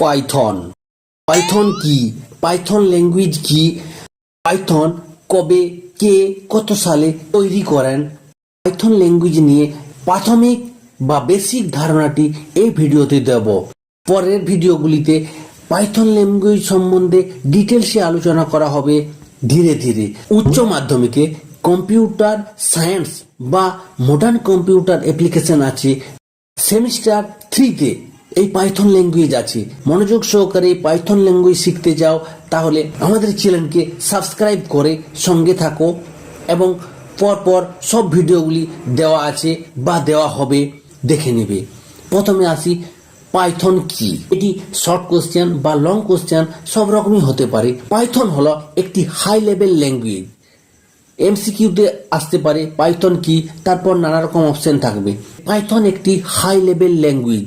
Python. Python কি? Python language কি? Python কবে, কে, কত সালে তৈরি করেন? পাইথন ল্যাঙ্গুয়েজ নিয়ে প্রাথমিক বা বেসিক ধারণাটি এই ভিডিওতে দেব। পরের ভিডিওগুলিতে পাইথন ল্যাঙ্গুয়েজ সম্বন্ধে ডিটেলসে আলোচনা করা হবে ধীরে ধীরে। উচ্চ মাধ্যমিকে কম্পিউটার সায়েন্স বা মডার্ন কম্পিউটার অ্যাপ্লিকেশন আছে। সেমিস্টার থ্রিতে এই পাইথন ল্যাঙ্গুয়েজ আছে। মনোযোগ সহকারে পাইথন ল্যাঙ্গুয়েজ শিখতে যাও, তাহলে আমাদের চ্যানেলকে সাবস্ক্রাইব করে সঙ্গে থাকো এবং পরপর সব ভিডিওগুলি দেওয়া আছে বা দেওয়া হবে, দেখে নেবে। প্রথমে আসি পাইথন কি? এটি শর্ট কোশ্চেন বা লং কোশ্চেন সব রকমই হতে পারে। পাইথন হলো একটি হাই লেভেল ল্যাঙ্গুয়েজ এমসিকিউতে আসতে পারে পাইথন কি, তারপর নানা রকম অপশন থাকবে। পাইথন একটি high level language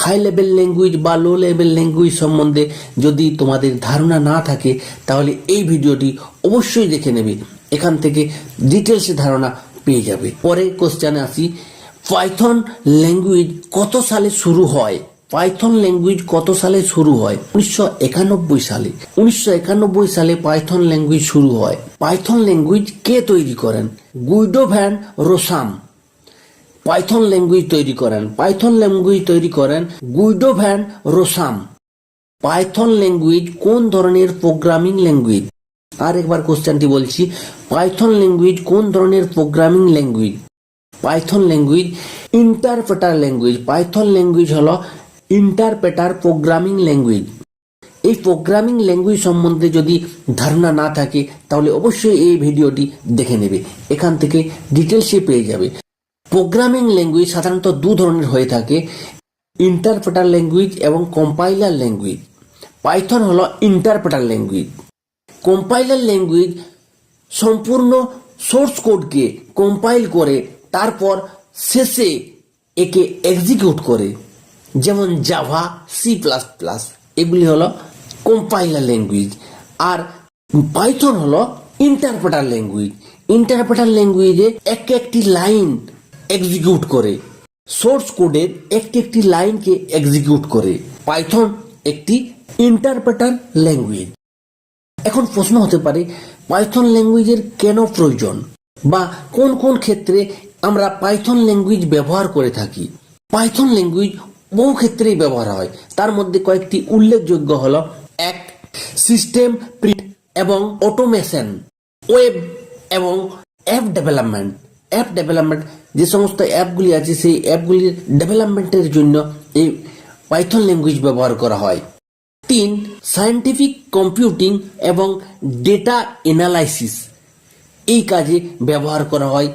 high level language বা লো লেভেল ল্যাঙ্গুয়েজ সম্বন্ধে যদি তোমাদের ধারণা না থাকে, তাহলে এই ভিডিওটি অবশ্যই দেখে নেবে। এখান থেকে ডিটেলসে ধারণা পেয়ে যাবে। পরে কোশ্চেনে আসি পাইথন ল্যাঙ্গুয়েজ কত সালে শুরু হয়? পাইথন ল্যাঙ্গুয়েজ কত সালে শুরু হয়? উনিশশো একানব্বই সালে। উনিশশো একানব্বই সালে পাইথন ল্যাঙ্গুয়েজ শুরু হয়। পাইথন ল্যাঙ্গুয়েজ কে তৈরি করেন? Guido van Rossum Python language তৈরি করেন। পাইথন ল্যাঙ্গুয়েজ তৈরি করেন Guido van Rossum. Python language কোন ধরনের প্রোগ্রামিং ল্যাঙ্গুয়েজ? আর একবার কোশ্চেনটি বলছি, পাইথন ল্যাঙ্গুয়েজ কোন ধরনের programming language? Python language interpreter language. Python language হলো ইন্টারপ্রেটার প্রোগ্রামিং ল্যাঙ্গুয়েজ। এই প্রোগ্রামিং ল্যাঙ্গুয়েজ সম্বন্ধে যদি ধারণা না থাকে, তাহলে অবশ্যই এই ভিডিওটি দেখে নেবে। এখান থেকে ডিটেলসে পেয়ে যাবে। প্রোগ্রামিং ল্যাঙ্গুয়েজ সাধারণত দু ধরনের হয়ে থাকে ইন্টারপ্রেটার ল্যাঙ্গুয়েজ এবং কম্পাইলার ল্যাঙ্গুয়েজ পাইথন হলো ইন্টারপ্রেটার ল্যাঙ্গুয়েজ কম্পাইলার ল্যাঙ্গুয়েজ সম্পূর্ণ সোর্স কোডকে কম্পাইল করে, তারপর শেষে একে এক্সিকিউট করে। যেমন জাভা সি প্লাস প্লাস এগুলি হলো কম্পাইলার ল্যাঙ্গুয়েজ আর পাইথন হলো ইন্টারপ্রেটার ল্যাঙ্গুয়েজ ইন্টারপ্রেটার ল্যাঙ্গুয়েজে এক একটি লাইন এক্সিকিউট করে। সোর্স কোডের একটি একটি লাইনকে এক্সিকিউট করে। পাইথন একটি ইন্টারপ্রেটার ল্যাঙ্গুয়েজ এখন প্রশ্ন হতে পারে পাইথন ল্যাঙ্গুয়েজের কেন প্রয়োজন? বা কোন কোন ক্ষেত্রে আমরা পাইথন ল্যাঙ্গুয়েজ ব্যবহার করে থাকি? পাইথন ল্যাঙ্গুয়েজ বহু ক্ষেত্রেই ব্যবহার হয়। তার মধ্যে কয়েকটি উল্লেখযোগ্য হল, এক সিস্টেম প্রিন্ট এবং অটোমেশন ওয়েব এবং অ্যাপ ডেভেলপমেন্ট অ্যাপ ডেভেলপমেন্ট যে সমস্ত অ্যাপগুলি আছে, সেই অ্যাপগুলির ডেভেলপমেন্টের জন্য এই পাইথন ল্যাঙ্গুয়েজ ব্যবহার করা হয়। তিন সায়েন্টিফিক কম্পিউটিং এবং ডেটা এনালাইসিস এই কাজে ব্যবহার করা হয়।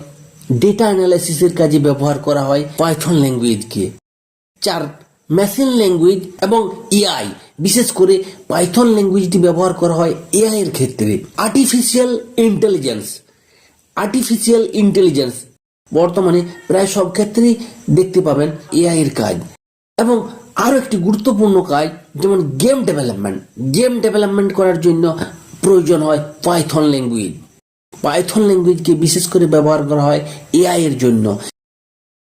ডেটা অ্যানালাইসিসের কাজে ব্যবহার করা হয় পাইথন ল্যাঙ্গুয়েজকে চার মেশিন ল্যাঙ্গুয়েজ এবং এআই বিশেষ করে পাইথন ল্যাঙ্গুয়েজটি ব্যবহার করা হয় এআই এর ক্ষেত্রে। আর্টিফিশিয়াল ইন্টেলিজেন্স আর্টিফিশিয়াল ইন্টেলিজেন্স বর্তমানে প্রায় সব ক্ষেত্রেই দেখতে পাবেন এআই এর কাজ। এবং আরও একটি গুরুত্বপূর্ণ কাজ, যেমন গেম ডেভেলপমেন্ট গেম ডেভেলপমেন্ট করার জন্য প্রয়োজন হয় পাইথন ল্যাঙ্গুয়েজ পাইথন ল্যাঙ্গুয়েজকে বিশেষ করে ব্যবহার করা হয় এআই এর জন্য।